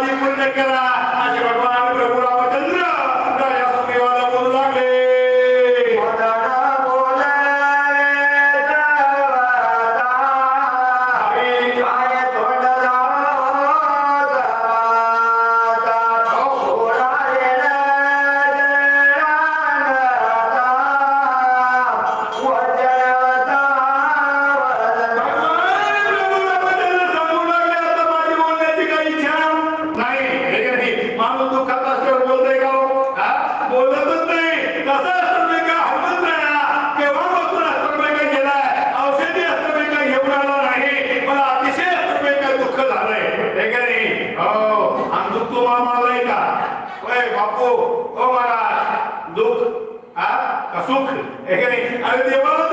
దిక్కులు దగ్గర ఆ శివభగవాను ప్రభురావు ও అందుకు তোমার মালাইকা ওই বাপু ও মহারাজ দুঃখ হ্যাঁ? আর সুখ এখানে। আরে দেওয়াল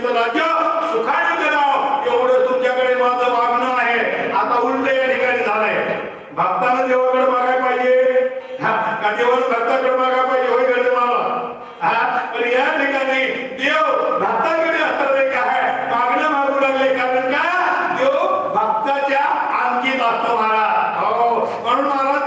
त्याचं राज्य सुखाने तुमच्याकडे माझं मागणं आहे. आता या ठिकाणी झालंय. भक्तानं देवाकडे मागाय पाहिजे. का पाहिजे होय गरजे मला हा पण या ठिकाणी देव भक्ताकडे काय मागणं मागू लागले. कारण देव भक्ताच्या अंकित असतो महाराज. हो म्हणून महाराज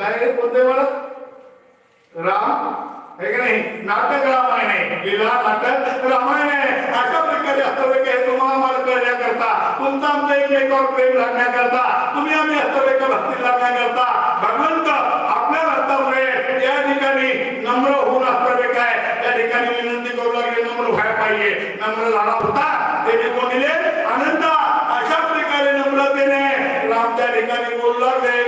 काय कोणते बरं राम? हे की नाही? नाटक रामायण आहे. लिला नाटक रामायण आहे. अशा प्रकारे हस्तरेख हे तुम्हाला मार्ग करण्याकरता तुमचा आमचा एकमेकावर प्रेम लागण्याकरता तुम्ही आम्ही हस्तरेख भक्ती लागण्याकरता भगवंत आपल्या भक्तामुळे या ठिकाणी नम्र होऊन हस्तरेख आहे. त्या ठिकाणी विनंती करू लागली नम्र व्हायला पाहिजे. नम्र झाला होता. ते कोण दिले अनंत अशा प्रकारे नम्रतेने राम त्या ठिकाणी बोलू लागले.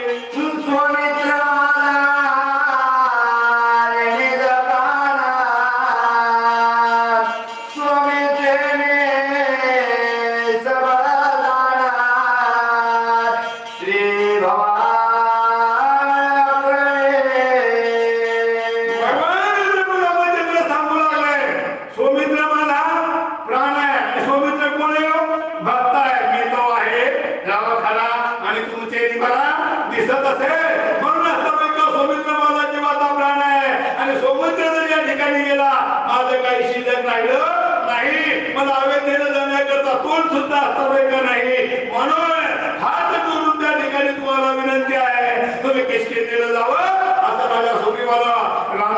केस तुम्ही जावं असं माझ्या सुग्रीवाला राम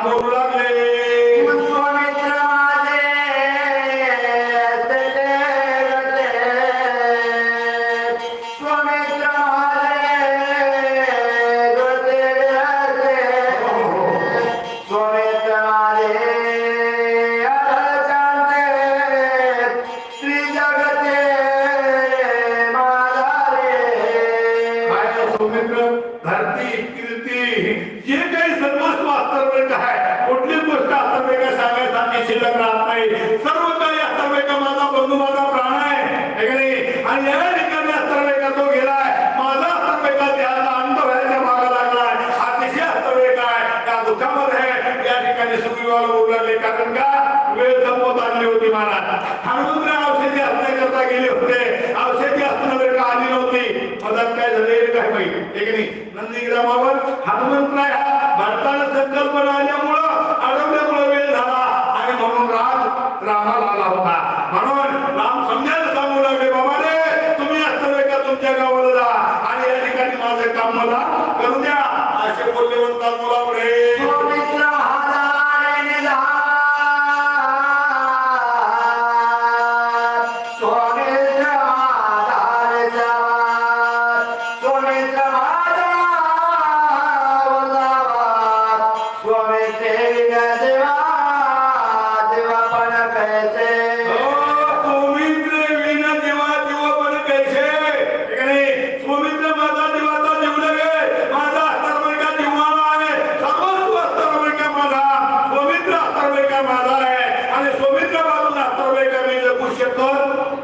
का माझा आहे? आणि सौमित्र बाजून अथर्वैका मी जगू शकत?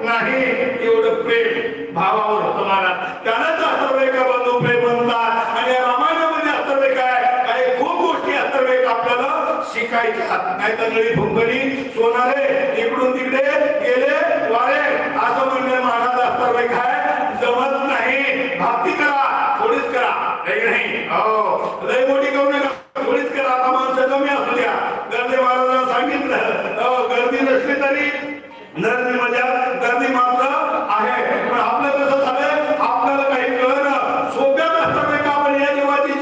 नाही. एवढं प्रेम भावावर होतं मला त्यानंच अथर्वैका बाजू प्रेम म्हणतात. आणि रामायणामध्ये अथर्वैका काय काही खूप गोष्टी अथर्वैका आपल्याला शिकायच्या नाही तर नळी भुंकली सोनारे इकडून तिकडे गेले वारे. असं म्हणणे महाराज अथर्वैका काय जमत नाही. भक्ती करा थोडीच करा. नाही नाही. हो. लय मोठी करू नका. थोडीच करा. आता माणसं कमी असू द्या. महाराजांना सांगितलं गर्दी नसली तरी गर्दी मजा गर्दी मात्र आहे. पण आपलं कसं झालंय आपल्याला काही कळलं सोप्या नसतं का आपण या देवाची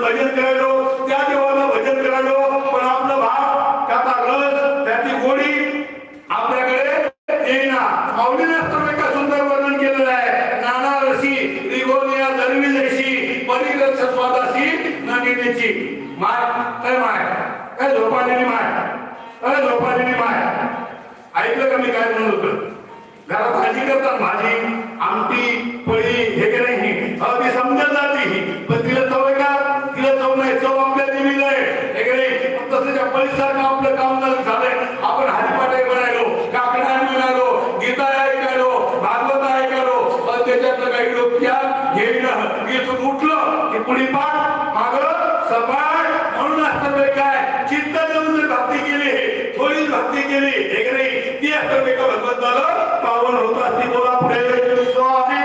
भजन करायलो त्या देवाला भजन करायलो पण आपलं भाग त्याचा रस त्याची गोडी आपल्याकडे येईना. पावली नसताना का सुंदर वर्णन केलेलं आहे. नाना रसी रिगोनिया दरवी जशी परिरस स्वादाशी नगिनीची माय काय माय? काय झोपालेली माय? झोपालेली माय ऐकलं का मी काय म्हणत होत? घरात भाजी करतात भाजी आमटी पळी हे का नाही अहो, समजत जाते ही. पण तिला चव आहे का तिला चव नाही चव आपल्या देवीला आहे हे का नाही पण तसं त्या पळीसारखं आपलं काम झालं झालंय आपण हरिपाठाई बनायलो काकडाय म्हणालो गीता ऐकायलो भागवत ऐकायलो पण त्याच्यातलं काही डोक्या घेणं इथून उठलं की पुढे पाठ माग सपाट म्हणून असतं काय चित्त देऊन जर भक्ती केली थोडी भक्ती केली एक नाही ती असतं का भगवंताला पावन होत असती बोला पुढे स्वामी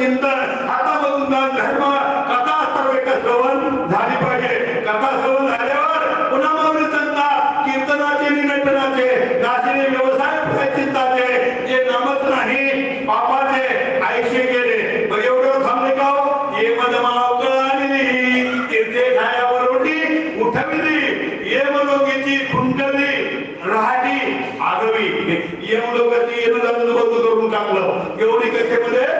चिंतन. आता धर्म कथा सर्व श्रवण झाली पाहिजे. कथा श्रवण झाल्यावर पुन्हा मौली संता कीर्तनाचे निरंजनाचे नाशिने व्यवसाय चिंताचे. जे नामत नाही पापाचे आयुष्य गेले. मग एवढं थांबले का हो? ये मज मला कळाली तीर्थे खायावर रोटी उठविली. ये आगवी ये मुलोगाची टाकलं. एवढी कथेमध्ये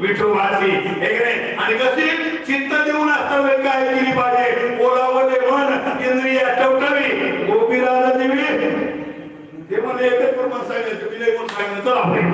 विठोबासी हे आणि कशी? चिंता देऊन आता वेळ काय केली पाहिजे? ओलावले मन इंद्रिय टवटवी. गोपीराजा देवी ते मला एकच प्रमाण सांगायचं तिने कोण सांगायचं आपण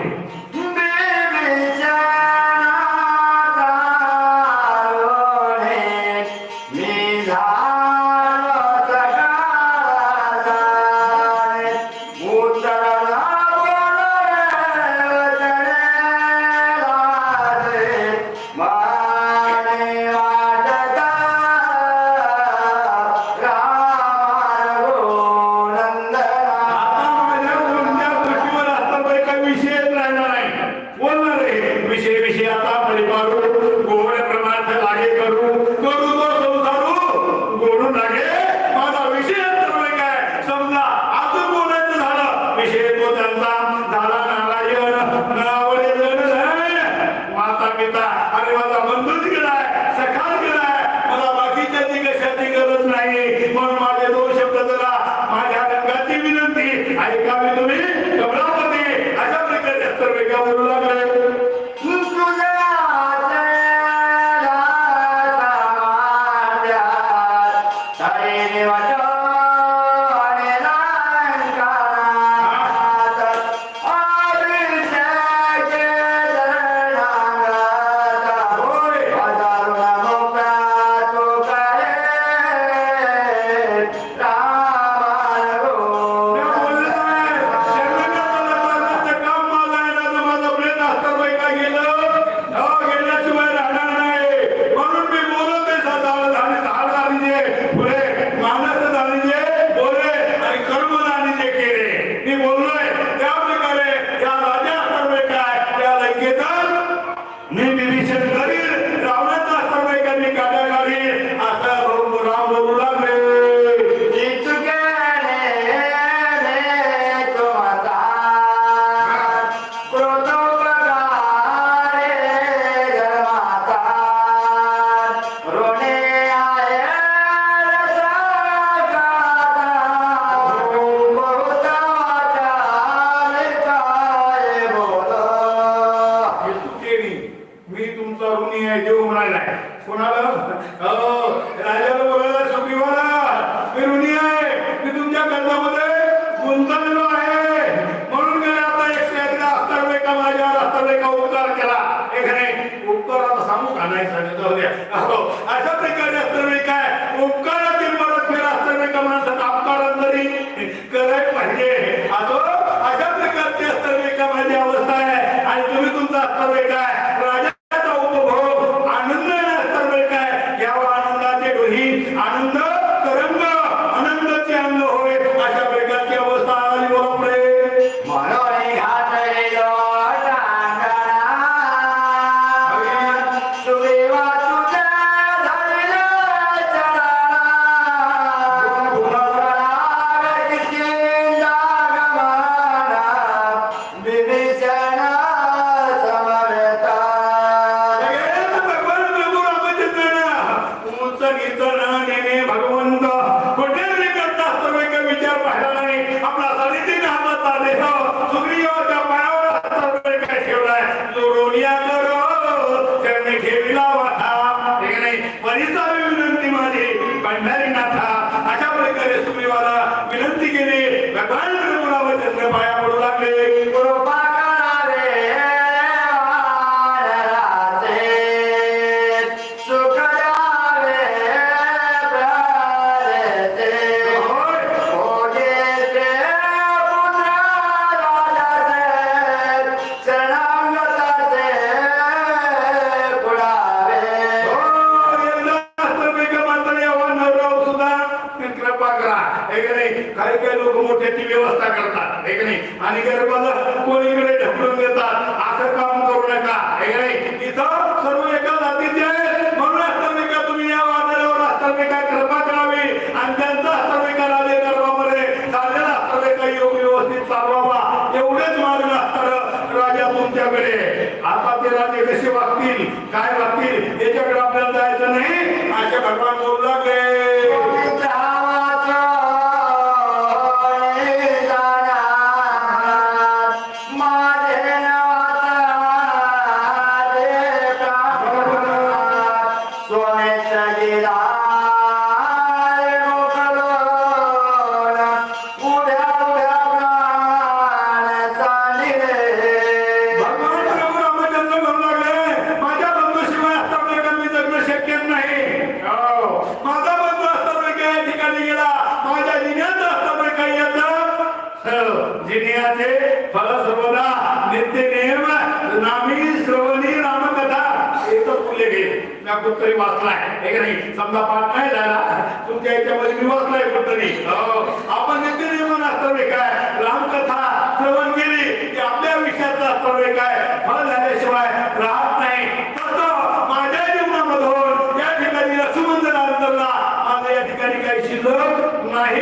वाचलाय हो. आपण नित्य नियमन असतं काय? रामकथा श्रवण केली की आपल्या विषयाचं असतं काय? फळ झाल्याशिवाय राहत नाही. तसं माझ्या जीवनामधून या ठिकाणी रसुमंत अंतरला माझं या ठिकाणी काही शिल्लक नाही.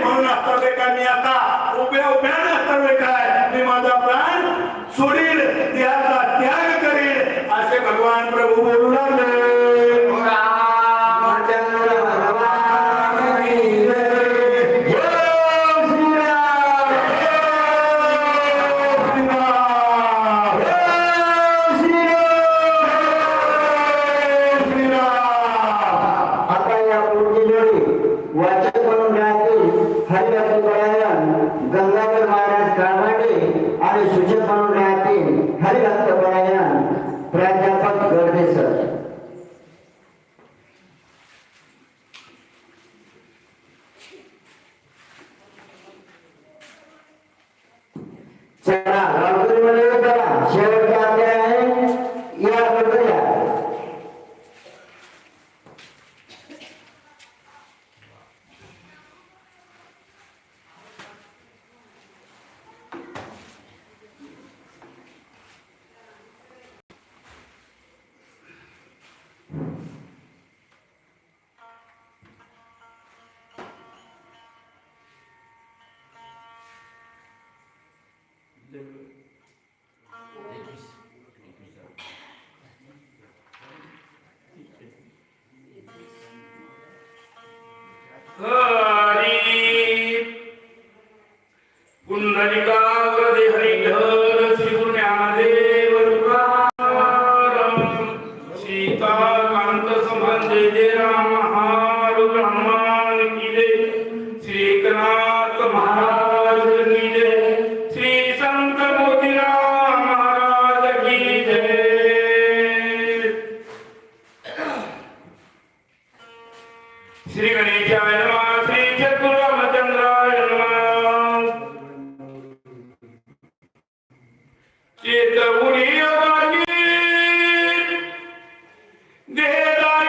म्हणून असतं काय मी आता? उभ्या उभ्या असतं काय? मी माझा प्राण सोडील त्या काळमाटे आणि सूचक म्हणून